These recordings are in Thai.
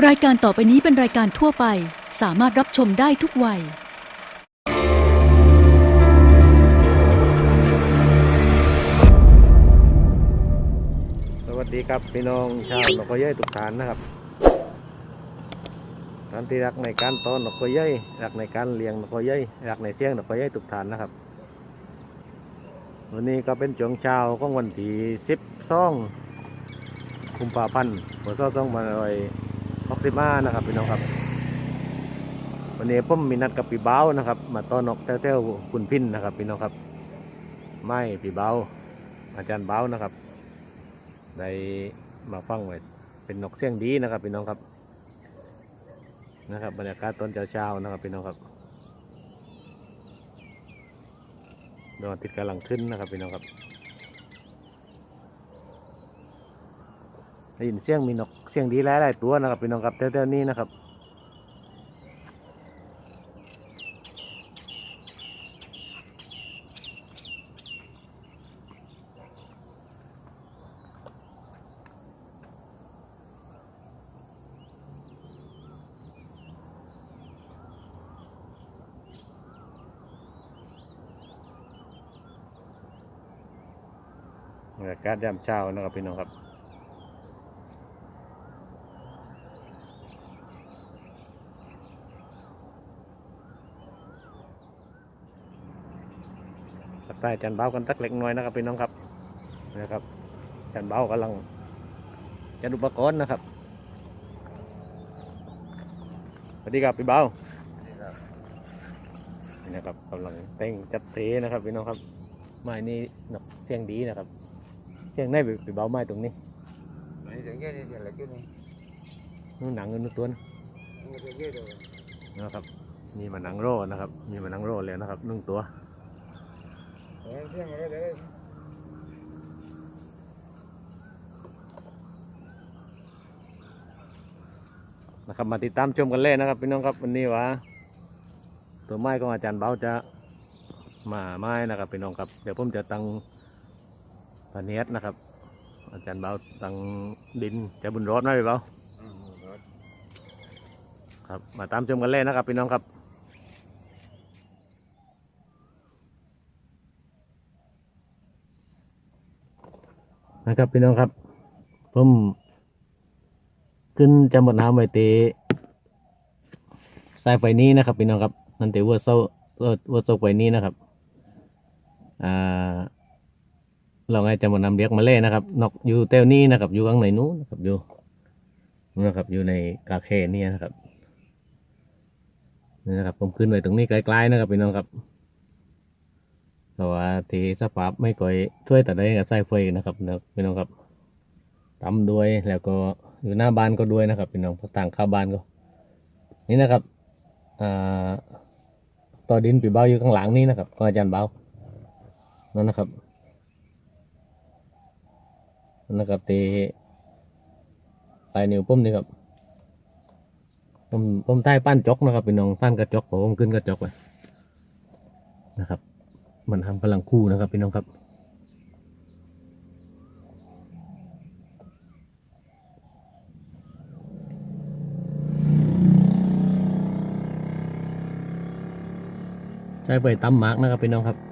รายการต่อไปนี้เป็นรายการทั่วไป สามารถรับชมได้ทุกวัย สวัสดีครับพี่น้องชาวนกกระเย้ยทุกท่านนะครับท่านที่รักในการต้อนนกกระเย้ยรักในการเลี้ยงนกกระเย้ยรักในเสียงนกกระเย้ยทุกท่านนะครับ วันนี้ก็เป็นช่วงเช้าของวันที่สิบสองกุมภาพันธ์พศสองพันร้อย หกสิบห้านะครับพี่น้องครับ วันนี้ผมมีนัดกับพี่เบ้านะครับ มาต้อนนกแถวๆคุณพินนะครับพี่น้องครับ ไม่พี่เบ้าอาจารย์เบ้านะครับได้มาฟังไว้เป็นนกเสียงดีนะครับพี่น้องครับนะครับบรรยากาศตอนเช้าๆนะครับพี่น้องครับดวงอาทิตย์กำลังขึ้นนะครับพี่น้องครับได้ยินเสียงมีนก เสียงดีหลายๆตัวนะครับพี่น้องครับแถวๆนี้นะครับบรรยากาศยามเช้านะครับพี่น้องครับ ใต้จันเบากันสักเล็กน้อยนะครับพี่น้องครับนะครับจันเบากำลังจัดอุปกรณ์นะครับสวัสดีครับพี่เบานี่นะครับกำลังเต้งจัดเทนะครับพี่น้องครับไม้นี่นกเสียงดีนะครับ เสียงได้ไปไปเบาไม้ตรงนี้ Này thì cái này thì là cái này. นู่นหนังเงินตัวนะ Nó cái cái rồi. นะครับ มีมาหนังโรนะครับ มีมาหนังโรแล้วนะครับหนึ่งตัว นะครับมาติดตามชมกันเลยนะครับพี่น้องครับวันนี้ว่าตัวไม้ของอาจารย์เบาจะมาไม้นะครับพี่น้องครับ เดี๋ยวผมจะตั้งพะเนียดนะครับ อาจารย์เบาตั้งดินจะบุญรอดไหมพี่เบาครับมาตามชมกันเลยนะครับพี่น้องครับ นะครับพี่น้องครับ ผมขึ้นจำบนน้ำไว้เตะสายไฟนี้นะครับพี่น้องครับนั่นเตะวัวโซ่วัวโซ่ไฟนี้นะครับอ่าเราไงจำบนน้ำเรียกมาเล่นะครับนกอยู่เต้วนี้นะครับ อยู่ข้างในนู้นนะครับอยู่นู่นนะครับอยู่ในกาเคนี่นะครับนี่นะครับ ผมขึ้นไว้ตรงนี้ไกลๆนะครับพี่น้องครับ เพราะว่าที่สภาพไม่ก่อยช่วยแต่ได้กับไสายไฟนะครับนะพี่น้องครับตำด้วยแล้วก็อยู่หน้าบ้านก็ด้วยนะครับพี่น้องต่างข้าบ้านก็ นี่นะครับอ่าต่อดินปีเบาอยู่ข้างหลังนี่นะครับของอาจารย์เบานั่นนะครับนั่นนะครับตีปลายนิ้วปุ้มนี่ครับผมผมใต้ปั้นจกนะครับพี่น้องปั้นกระจกผมขึ้นกระจกไปนะครับ มันทำกำลังคู่นะครับพี่น้องครับ ใช้ไปตั้มมาร์กนะครับพี่น้องครับ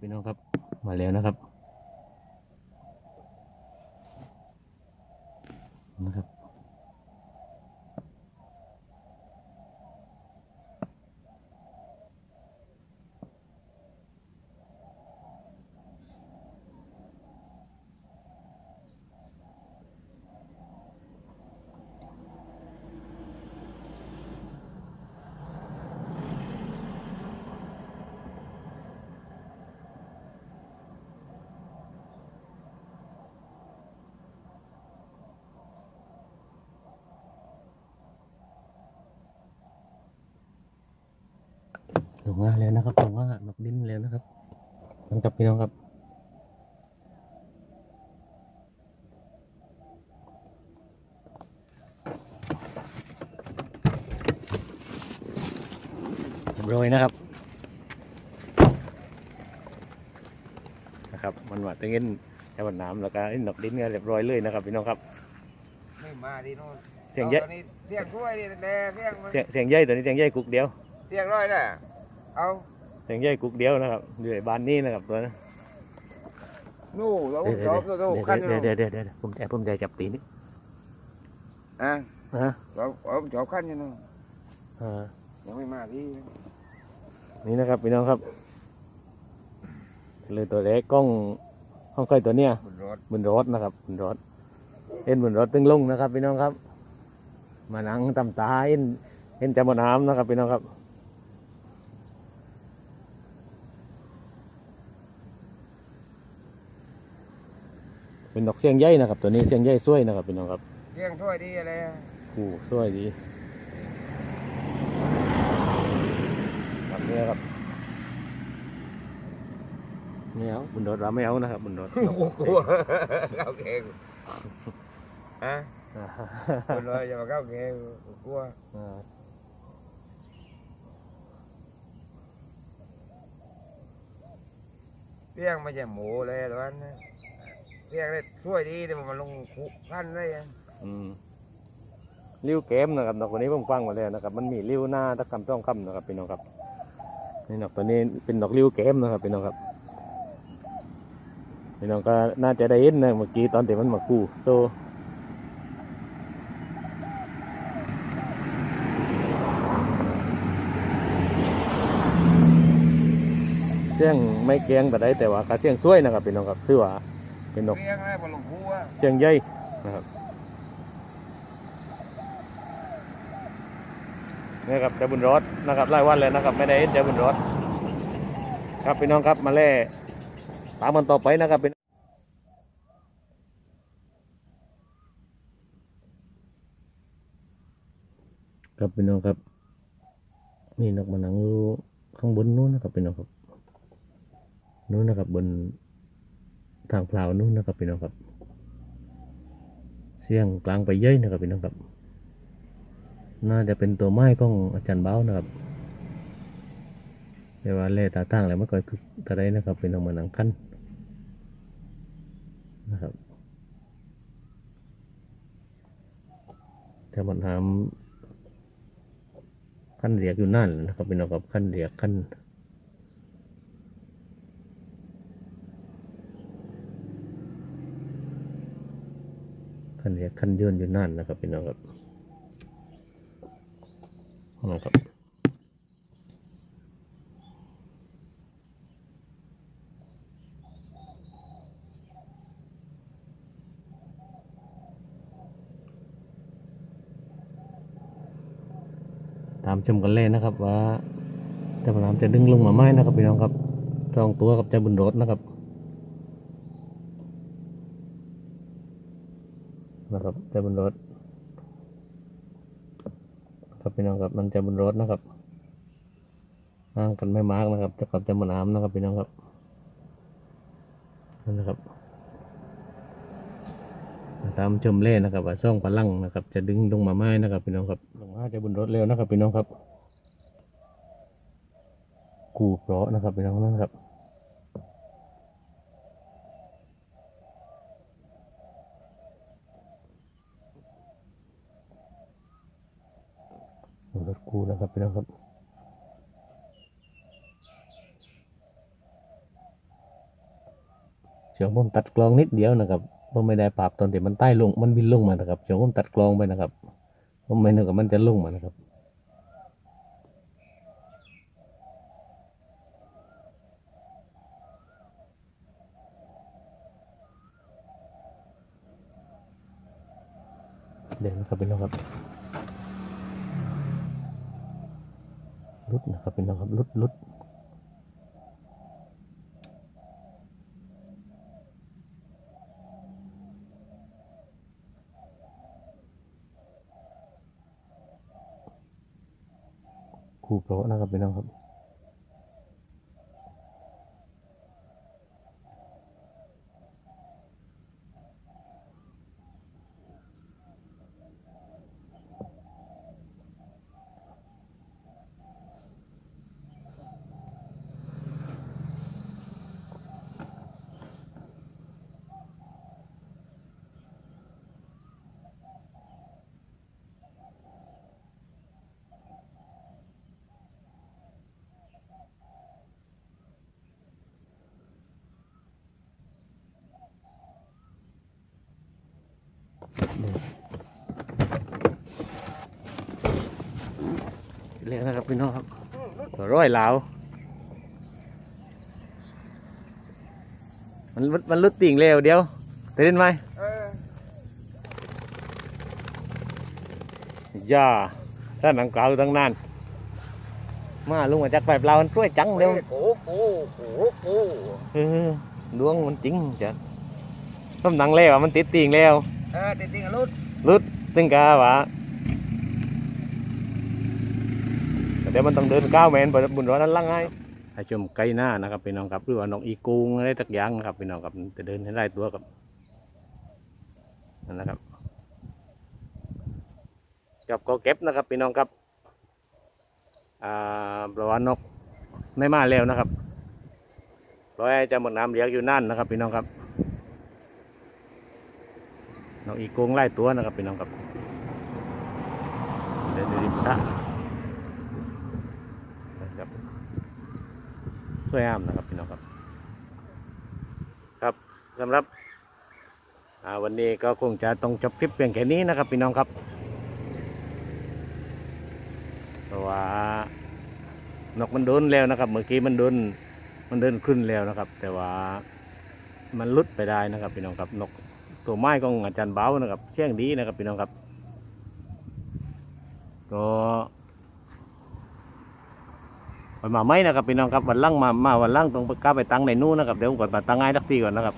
พี่น้องครับมาแล้วนะครับ ลงมาแล้วนะครับลงมานกดิ้นแล้วนะครับน้องกับพี่น้องครับเรียบร้อยนะครับนะครับมันว่าตึงเงินแค่วันน้ำแล้วก็ไอ้นกดิ้นก็เรียบร้อยเลยนะครับพี่น้องครับไม่มาดิโน่นเสียงใหญ่อาตอนนี้เสียงด้วยดิแดเสียงมันเสียงเสียงใหญ่ตัวนี้เสียงใหญ่กุกเดียวเสียงร้อยน่ะ เอาเสียงใหญ่กุกเดียวนะครับอยู่ในบ้านนี้นะครับตัวนั้นนู่นเราเดี๋ยวชอบเราคันเดี๋ยวเดี๋ยวเดี๋ยวเดี๋ยวผมใจผมใจจับตีนี่อะฮะเราเราชอบคันอยู่นู่นอ่ายังไม่มาที่นี่นะครับพี่น้องครับเลยตัวเล็กกล้องห้องค่อยตัวเนี้ยบนรถบนรถนะครับบนรถเอ็นบนรถตึงลงนะครับพี่น้องครับ มานั่งตำตาเอ็นเอ็นจำบนน้ำนะครับพี่น้องครับ เป็นดอกเสียงใหญ่นะครับ ตัวนี้เสียงใหญ่ช่วยนะครับพี่น้องครับเสียงถ้วยดีอะไรอะคู่ช่วยดีแบบนี้ครับไม่เอาบนรถเราไม่เอานะครับบนรถกลัวเข้าเกงอะบนรถอย่ามาเข้าเกงกลัวอ่าเสียงไม่ใช่หมูเลยตอนนั้น เสียงเลยช่วยดีแต่มันลงคุขั้นเลยอะอืมริ้วเกมนะครับนกตัวนี้ผมฟังมาแล้วนะครับ มันมีริ้วหน้าตะคำต้องคำนะครับพี่น้องครับนี่นกตัวนี้เป็นนกริ้วเกมนะครับพี่น้องครับพี่น้องก็น่าจะได้เห็นนะเมื่อกี้ตอนที่มันมากู้โซเสียงไม่เกียงแต่ได้แต่ว่าก็เสียงช่วยนะครับพี่น้องครับถือว่า เป็นนกเสียงเลยบนลงคุอะเชียงใหญ่นะครับนี่ครับเจ้าบุญรถนะครับไล่วันเลยนะครับ ไม่ได้เห็นเจ้าบุญรถครับพี่น้องครับมาเล่ตามมันต่อไปนะครับเป็นครับพี่น้องครับ นี่นกมานังอยู่ข้างบนนู้นนะครับพี่น้องครับนู้นนะครับบน ทางเปล่านู้นนะครับพี่น้องครับ เสียงกลางไปเย้ยนะครับพี่น้องครับ น่าจะเป็นตัวไม้ของอาจารย์เบ้านะครับแต่ว่าเล่ตาตั้งแล้วไม่ค่อยคือตะไรนะครับเป็นออกมาหนังขั้นนะครับแต่มันทำขั้นเรียกอยู่นั่นนะครับเป็นออกกับขั้นเรียกขั้น นเรียกคันยืนอยู่นั่นนะครับพี่น้องครับนะครับตามชมกันเลยนะครับว่าเจะพยายามจะดึงลงมาไหมนะครับพี่น้องครับสองตัวกับเจ้าบุญรถนะครับ นะครับจะบนรถครับพี่น้องครับมันจะบนรถนะครับห่างกันไม่มากนะครับจะกับจะบนน้ำนะครับพี่น้องครับนั่นนะครับตามชมเล่นะครับว่าช่องพลังนะครับ จะดึงลงมาไม้นะครับ พี่น้องครับลงมาจะบนรถเร็วนะครับ พี่น้องครับ กูเพราะนะครับ พี่น้องนะครับ รถกูนะครับพี่น้องครับช่วงผมตัดกลองนิดเดียวนะครับผมไม่ได้ปรับตอนที่มันใต้ลงมันบินลงมานะครับช่วงผมตัดกลองไปนะครับผมไม่นึกว่ามันจะลงมานะครับเดี๋ยวนะครับพี่น้องครับ ลุดนะครับเป็น้องครับลุดลุดคู่เพราะนะครับเป็น้องครับ เรียกนะครับพี่น้องครับตัวร้อยเหลามันมันมันลุดติ่งเร็วเดียวตื่นไหมเออย่าถ้าหนังเก่าตั้งนานมาลุงมาจากไปเปล่ามันช่วยจังเร็วโอ้โหโอ้โหเออดวงมันจริงจ้ะต้มหนังแล้วอะมันติดติ่งแล้ว เออติดติงรุดลุดซึ่งกาวะเดี๋ยวมันต้องเดินก้าวแมนไปบุญร้อนนั้นลังให้ให้ชมไก่หน้านะครับพี่น้องครับหรือว่านกอีกูงอะไรตักอย่างนะครับพี่น้องครับจะเดินให้ได้ตัวครับนั่นนะครับจับก็เก็บนะครับพี่น้องครับอ่าประวันนกไม่มาแล้วนะครับปล่อยจะหมดน้ำเลี้ยงอยู่นั่นนะครับพี่น้องครับ นกอีกงไล่ตัวนะครับพี่น้องครับเดินอยู่ริมสระนะครับสวยงามนะครับพี่น้องครับ ครับสำหรับวันนี้ก็คงจะต้องจบคลิปเพียงแค่นี้นะครับพี่น้องครับเพราะว่านกมันโดนแล้วนะครับ เมื่อกี้มันโดนมันเดินขึ้นแล้วนะครับ แต่ว่ามันลุดไปได้นะครับ พี่น้องครับนก ตัวไม้ของอาจารย์เบานะครับเชี่ยงดีนะครับพี่น้องครับ ก็ไปมาไม่นะครับพี่น้องครับวันล่างมามาวันล่างตรงกล้าไปตั้งในนู้นนะครับเดี๋ยวผมก่อนมาตั้งง่ายทักทีก่อนนะครับ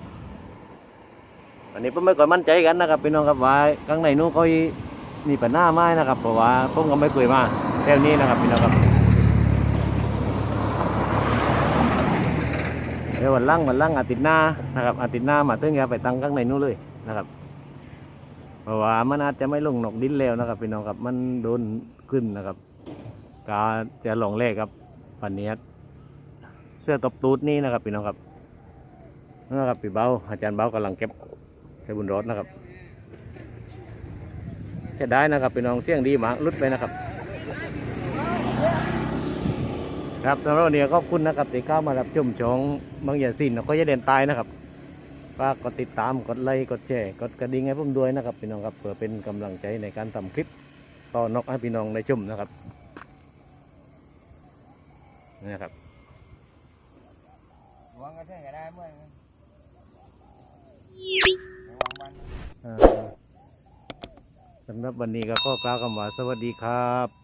อันนี้ผมไม่ก่อนมั่นใจกันนะครับพี่น้องครับว่าข้างในนู้นเขามีปัญหาไม้นะครับเพราะว่าผมก็ไม่เคยมาแถวนี้นะครับพี่น้องครับเดี๋ยววันล่างวันล่างอาทิตย์หน้านะครับอาทิตย์หน้ามาตึ้งย่าไปตั้งข้างในนู้นเลย นะครับ เพราะว่ามันอาจจะไม่ลงหนอกดินแล้วนะครับพี่น้องครับมันโดนขึ้นนะครับกาจะลงเลขครับปันนี้เสื้อตบตูดนี่นะครับพี่น้องครับนะครับพี่เบาอาจารย์เบากำลังเก็บใส่บุญรถนะครับจะได้นะครับพี่น้องเสี่ยงดีหมาลุดไปนะครับ ครับสำหรับวันนี้ขอบคุณนะครับที่เข้ามารับชมช่องบางอย่างสินก็จะเด่นตายนะครับ ฝากกดติดตามกดไลค์กดแชร์กดกระดิ่งให้ผมด้วยนะครับพี่น้องครับเพื่อเป็นกำลังใจในการทำคลิปต่อนกให้พี่น้องได้ชมนะครับนี่นะครับวางกันเท่าไหร่ได้เมื่อไหร่วางมันอ่าสำหรับวันนี้ก็ขอกล่าวคำว่าสวัสดีครับ